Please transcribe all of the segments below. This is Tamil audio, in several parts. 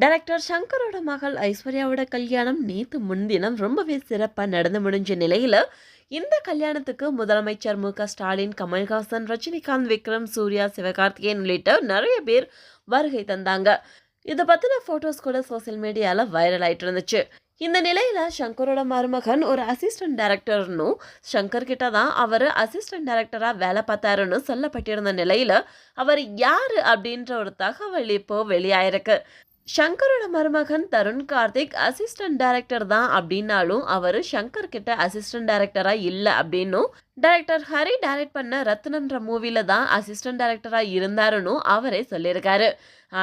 டைரக்டர் சங்கரோட மகள் ஐஸ்வர்யாவோட கல்யாணம் நேற்று முன்தினம் ரொம்பவே சிறப்பாக நடந்து முடிஞ்ச நிலையில் இந்த கல்யாணத்துக்கு முதலமைச்சர் மு க ஸ்டாலின் கமல்ஹாசன் ரஜினிகாந்த் விக்ரம் சூர்யா சிவகார்த்திகேயன் உள்ளிட்ட நிறைய பேர் வருகை தந்தாங்க. இதை பற்றின ஃபோட்டோஸ் கூட சோஷியல் மீடியாவில் வைரல் ஆயிட்டு இருந்துச்சு. இந்த நிலையில் சங்கரோட மருமகன் ஒரு அசிஸ்டன்ட் டைரக்டர்னும் ஷங்கர் கிட்ட தான் அவர் அசிஸ்டன்ட் டேரக்டராக வேலை பார்த்தாருன்னு சொல்லப்பட்டிருந்த நிலையில் அவர் யார் அப்படின்ற ஒரு தகவல் இப்போ வெளியாயிருக்கு. சங்கரோட மருமகன் தருண் கார்த்திக் அசிஸ்டன்ட் டைரக்டர் தான் அப்படின்னாலும் அவர் சங்கர் கிட்ட அசிஸ்டன்ட் டைரக்டரா இல்லை அப்படின்னும் டைரக்டர் ஹரி டைரக்ட் பண்ண ரத்னன்ற மூவியில் தான் அசிஸ்டன்ட் டைரக்டராக இருந்தாருன்னு அவரே சொல்லியிருக்காரு.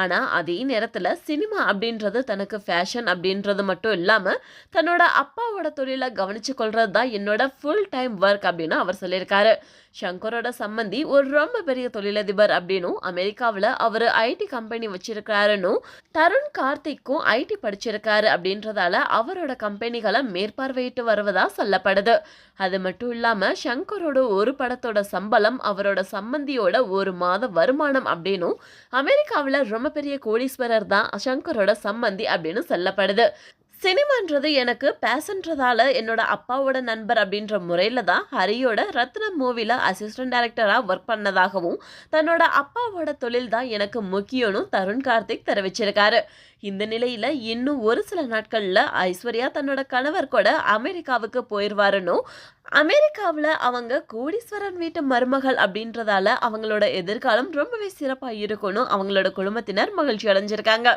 ஆனால் அதே நேரத்தில் சினிமா அப்படின்றது தனக்கு ஃபேஷன் அப்படின்றது மட்டும் இல்லாமல் தன்னோட அப்பாவோட தொழிலை கவனிச்சு கொள்றது தான் என்னோட ஃபுல் டைம் ஒர்க் அப்படின்னு அவர் சொல்லியிருக்காரு. ஷங்கரோட சம்மந்தி ஒரு ரொம்ப பெரிய தொழிலதிபர் அப்படின்னும் அமெரிக்காவில் அவர் ஐடி கம்பெனி வச்சிருக்காருன்னு தருண் கார்த்திக்கும் ஐடி படிச்சிருக்காரு அப்படின்றதால அவரோட கம்பெனிகளை மேற்பார்வையிட்டு வருவதாக சொல்லப்படுது. அது மட்டும் இல்லாமல் ஷங்கர் சங்கரோட ஒரு படத்தோட சம்பளம் அவரோட சம்மந்தியோட ஒரு மாத வருமானம் அப்படின்னும் அமெரிக்காவில் ரொம்ப பெரிய கோடீஸ்வரர் தான் சங்கரோட சம்மந்தி அப்படின்னு சொல்லப்படுது. சினிமான்றது எனக்கு பேசன்றதால என்னோட அப்பாவோட நண்பர் அப்படின்ற முறையில் தான் ஹரியோட ரத்னம் மூவியில் அசிஸ்டன்ட் டைரக்டராக ஒர்க் பண்ணதாகவும் தன்னோட அப்பாவோட தொழில் தான் எனக்கு முக்கியம்னு தருண் கார்த்திக் தெரிவிச்சிருக்காரு. இந்த நிலையில் இன்னும் ஒரு சில நாட்களில் ஐஸ்வர்யா தன்னோட கணவர் கூட அமெரிக்காவுக்கு போயிடுவாருன்னு அமெரிக்காவில் அவங்க கோடீஸ்வரன் வீட்டு மருமகள் அப்படின்றதால அவங்களோட எதிர்காலம் ரொம்பவே சிறப்பாக இருக்கணும் அவங்களோட குடும்பத்தினர் மகிழ்ச்சி அடைஞ்சிருக்காங்க.